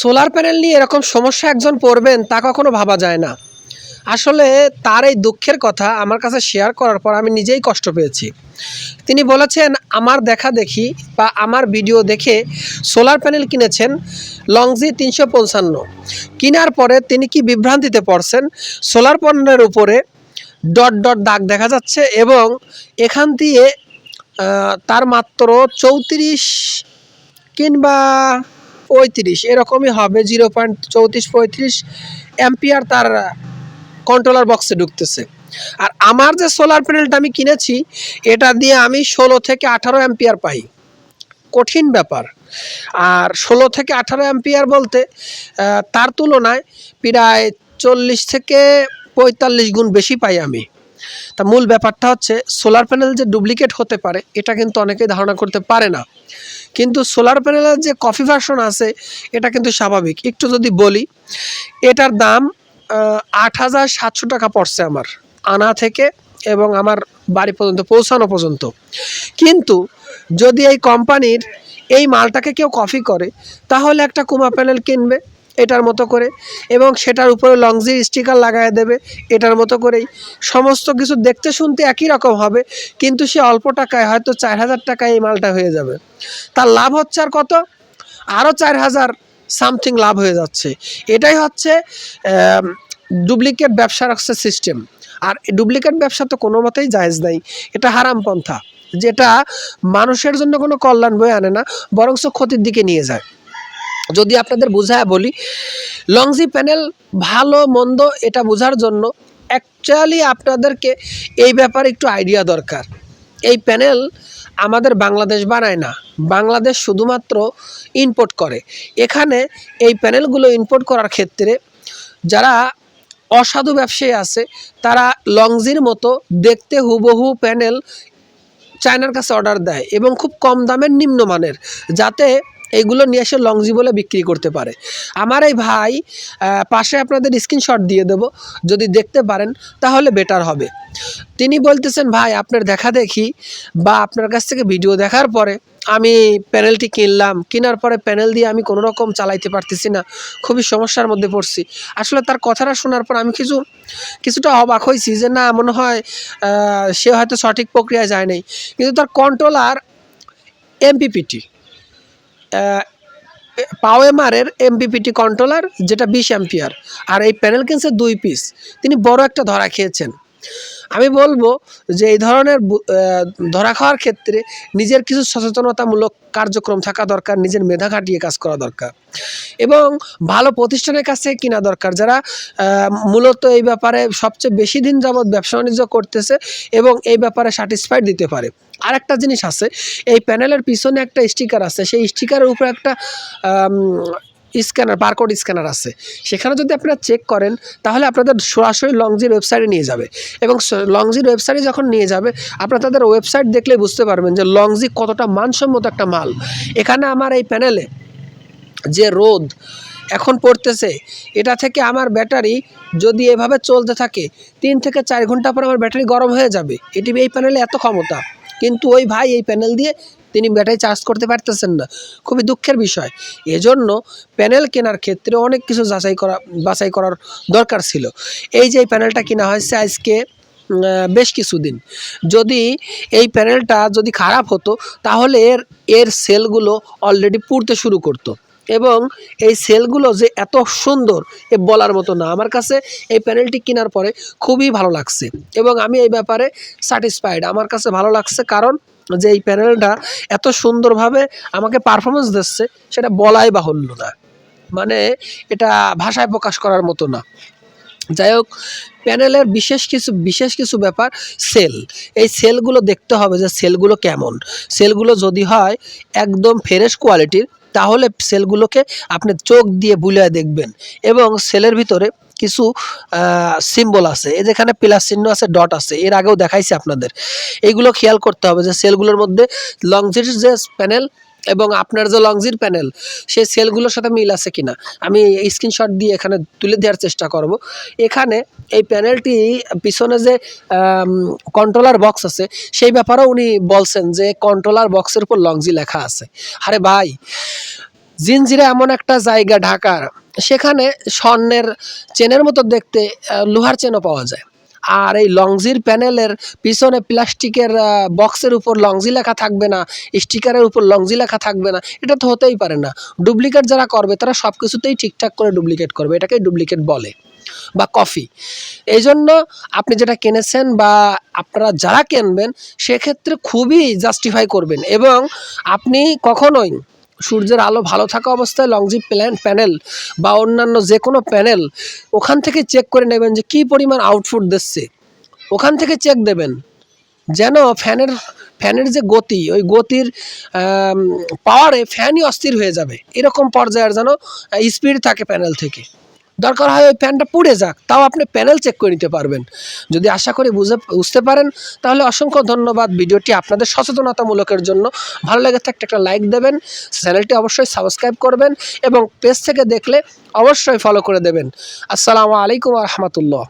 Solar panel নিয়ে এরকম সমস্যা একজন পড়বেন তা কখনো ভাবা যায় না। আসলে তার এই দুঃখের কথা আমার কাছে শেয়ার করার পর আমি নিজেই কষ্ট পেয়েছি। তিনি বলেছেন, আমার দেখা দেখি বা আমার ভিডিও দেখে সোলার প্যানেল কিনেছেন লংজি তিনশো পঞ্চান্ন। কেনার পরে তিনি কি বিভ্রান্তিতে পড়ছেন? সোলার পণ্যের উপরে ডট ডট দাগ দেখা যাচ্ছে এবং এখান দিয়ে তার মাত্র চৌত্রিশ কিংবা পঁয়ত্রিশ, এরকমই হবে জিরো পয়েন্ট চৌত্রিশ পঁয়ত্রিশ অ্যাম্পিয়ার তার কন্ট্রোলার বক্সে ঢুকতেছে। আর আমার যে সোলার প্যানেলটা আমি কিনেছি, এটা দিয়ে আমি ষোলো থেকে আঠারো অ্যাম্পিয়ার পাই। কঠিন ব্যাপার। আর ষোলো থেকে আঠারো অ্যাম্পিয়ার বলতে তার তুলনায় প্রায় চল্লিশ থেকে পঁয়তাল্লিশ গুণ বেশি পাই আমি। তা মূল ব্যাপারটা হচ্ছে সোলার প্যানেল যে ডুপ্লিকেট হতে পারে, এটা কিন্তু অনেকেই ধারণা করতে পারে না। কিন্তু সোলার প্যানেলের যে কফি ভার্সন আছে, এটা কিন্তু স্বাভাবিক। একটু যদি বলি, এটার দাম আট হাজার সাতশো টাকা পড়ছে আমার, আনা থেকে এবং আমার বাড়ি পর্যন্ত পৌঁছানো পর্যন্ত। কিন্তু যদি এই কোম্পানির এই মালটাকে কেউ কপি করে, তাহলে একটা কুমা প্যানেল কিনবে। এটার মতো করে এবং সেটার উপরে লংজি স্টিকার লাগায় দেবে এটার মতো করেই। সমস্ত কিছু দেখতে শুনতে একই রকম হবে, কিন্তু সে অল্প টাকায় হয়তো চার হাজার টাকায় এই মালটা হয়ে যাবে। তার লাভ হচ্ছে আর কত? আরও চার হাজার সামথিং লাভ হয়ে যাচ্ছে। এটাই হচ্ছে ডুপ্লিকেট ব্যবসার হচ্ছে সিস্টেম। আর ডুপ্লিকেট ব্যবসা তো কোনো মতেই জায়েজ নাই। এটা হারাম পন্থা। যেটা মানুষের জন্য কোনো কল্যাণ বয়ে আনে না, বরংস ক্ষতির দিকে নিয়ে যায়। যদি আপনাদের বুঝায় বলি, লংজি প্যানেল ভালো, মন্দ এটা বোঝার জন্য অ্যাকচুয়ালি আপনাদেরকে এই ব্যাপারে একটু আইডিয়া দরকার। এই প্যানেল আমাদের বাংলাদেশ বানায় না। বাংলাদেশ শুধুমাত্র ইম্পোর্ট করে। এখানে এই প্যানেলগুলো ইম্পোর্ট করার ক্ষেত্রে যারা অসাধু ব্যবসায়ী আছে, তারা লংজির মতো দেখতে হুবহু প্যানেল চায়নার কাছে অর্ডার দেয় এবং খুব কম দামের নিম্নমানের, যাতে এগুলো নিয়ে এসে লংজি বলে বিক্রি করতে পারে। আমার এই ভাই পাশে আপনাদের স্ক্রিনশট দিয়ে দেব, যদি দেখতে পারেন, তাহলে বেটার হবে। তিনি বলতেছেন, ভাই, আপনার দেখা দেখি বা আপনার কাছ থেকে ভিডিও দেখার পরে আমি প্যানেলটি কিনলাম। কেনার পরে প্যানেল দিয়ে আমি কোনো রকম চালাইতে পারতেছি না। খুবই সমস্যার মধ্যে পড়ছি। আসলে তার কথাটা শোনার পর আমি কিছু, কিছুটা অবাক হয়েছি যে না, মনে হয় সে হয়তো সঠিক প্রক্রিয়ায় যায় নাই। কিন্তু তার কন্ট্রোলার এমপিপিটি পাওয়েমারের এমবিপিটি কন্ট্রোলার যেটা বিশ অ্যাম্পিয়ার আর এই প্যানেল কিনছে দুই পিস তিনি বড় একটা ধরা খেয়েছেন। আমি বলব যে এই ধরনের ধরা খাওয়ার ক্ষেত্রে নিজের কিছু সচেতনতামূলক কার্যক্রম থাকা দরকার, নিজের মেধা খাটিয়ে কাজ করা দরকার। এবং ভালো প্রতিষ্ঠানের কাছে কিনা দরকার, যারা মূলত এই ব্যাপারে সবচেয়ে বেশি দিন যাবৎ ব্যবসা বাণিজ্য করতেছে এবং এই ব্যাপারে স্যাটিসফাইড দিতে পারে। আরেকটা জিনিস আছে, এই প্যানেলের পিছনে একটা স্টিকার আছে, সেই স্টিকারের উপরে একটা স্ক্যানার বারকোড স্ক্যানার আছে। সেখানে যদি আপনারা চেক করেন, তাহলে আপনাদের সরাসরি লংজির ওয়েবসাইটে নিয়ে যাবে। এবং লংজির ওয়েবসাইটে যখন নিয়ে যাবে, আপনারা তাদের ওয়েবসাইট দেখলে বুঝতে পারবেন যে লংজি কতটা মানসম্মত একটা মাল। এখানে আমার এই প্যানেলে যে রোদ এখন পড়তেছে, এটা থেকে আমার ব্যাটারি যদি এভাবে চলতে থাকে, তিন থেকে চার ঘণ্টা পর আমার ব্যাটারি গরম হয়ে যাবে। এটি এই প্যানেলে এত ক্ষমতা। কিন্তু ওই ভাই এই প্যানেল দিয়ে তিনি ব্যাটারি চার্জ করতে পারতেছেন না। খুবই দুঃখের বিষয়। এজন্য প্যানেল কেনার ক্ষেত্রে অনেক কিছু যাচাই করা, বাছাই করার দরকার ছিল। এই যে প্যানেলটা কেনা হয়েছে আজকে বেশ কিছুদিন। যদি এই প্যানেলটা যদি খারাপ হতো, তাহলে এর এর সেলগুলো অলরেডি পুড়তে শুরু করতো। এবং এই সেলগুলো যে এত সুন্দর, এ বলার মতো না। আমার কাছে এই প্যানেলটি কেনার পরে খুবই ভালো লাগছে। এবং আমি এই ব্যাপারে স্যাটিসফাইড আমার কাছে ভালো লাগছে কারণ যে এই প্যানেলটা এত সুন্দরভাবে আমাকে পারফরমেন্স দিচ্ছে, সেটা বলাই বাহুল্য না। মানে এটা ভাষায় প্রকাশ করার মতো না। যাই হোক, প্যানেলের বিশেষ কিছু বিশেষ কিছু ব্যাপার সেল। এই সেলগুলো দেখতে হবে যে সেলগুলো কেমন। সেলগুলো যদি হয় একদম ফ্রেশ কোয়ালিটির, তাহলে সেলগুলোকে আপনি চোখ দিয়ে বুলিয়ে দেখবেন। এবং সেলের ভিতরে কিছু সিম্বল আছে। এই যেখানে প্লাস চিহ্ন আছে ডট আছে, এর আগেও দেখাইছি আপনাদের। এইগুলো খেয়াল করতে হবে যে সেলগুলোর মধ্যে লংজির যে প্যানেল এবং আপনার যে লংজির প্যানেল সেই সেলগুলোর সাথে মিল আছে কিনা। আমি স্ক্রিনশট দিয়ে এখানে তুলে দেওয়ার চেষ্টা করব। এখানে এই প্যানেলটি পিছনে যে কন্ট্রোলার বক্স আছে, সেই ব্যাপারেও উনি বলছেন যে কন্ট্রোলার বক্সের উপর লংজি লেখা আছে। আরে ভাই জিনজিরা এমন একটা জায়গা, ঢাকার, সেখানে স্বর্ণের চেনের মতো দেখতে লোহার চেনও পাওয়া যায়। আর এই লংজির প্যানেলের পিছনে প্লাস্টিকের বক্সের উপর লংজি লেখা থাকবে না, স্টিকারের উপর লংজি লেখা থাকবে না, এটা তো হতেই পারে না। ডুপ্লিকেট যারা করবে, তারা সব কিছুতেই ঠিকঠাক করে ডুপ্লিকেট করবে, এটাকেই ডুপ্লিকেট বলে, বা কফি। এই জন্য আপনি যেটা কিনেছেন বা আপনারা যারা কিনবেন, সেক্ষেত্রে খুবই জাস্টিফাই করবেন এবং আপনি কখনোই সূর্যের আলো ভালো থাকা অবস্থায় লংজি প্ল্যান প্যানেল বা অন্যান্য যে কোনো প্যানেল ওখান থেকে চেক করে নেবেন যে কি পরিমাণ আউটপুট দিচ্ছে। ওখান থেকে চেক দেবেন যেন ফ্যানের ফ্যানের যে গতি, ওই গতির পাওয়ারে ফ্যানই অস্থির হয়ে যাবে। এরকম পর্যায়ের যেন স্পিড থাকে প্যানেল থেকে। দরকার হয় ওই ফ্যানটা পুড়ে যাক, তাও আপনি প্যানেল চেক করে নিতে পারবেন। যদি আশা করি বুঝে, বুঝতে পারেন, তাহলে অসংখ্য ধন্যবাদ ভিডিওটি আপনাদের সচেতনতামূলকের জন্য। ভালো লেগে থাকতে একটা লাইক দেবেন চ্যানেলটি অবশ্যই সাবস্ক্রাইব করবেন এবং পেজ থেকে দেখলে অবশ্যই ফলো করে দেবেন। আসসালামু আলাইকুম রহমতুল্লাহ।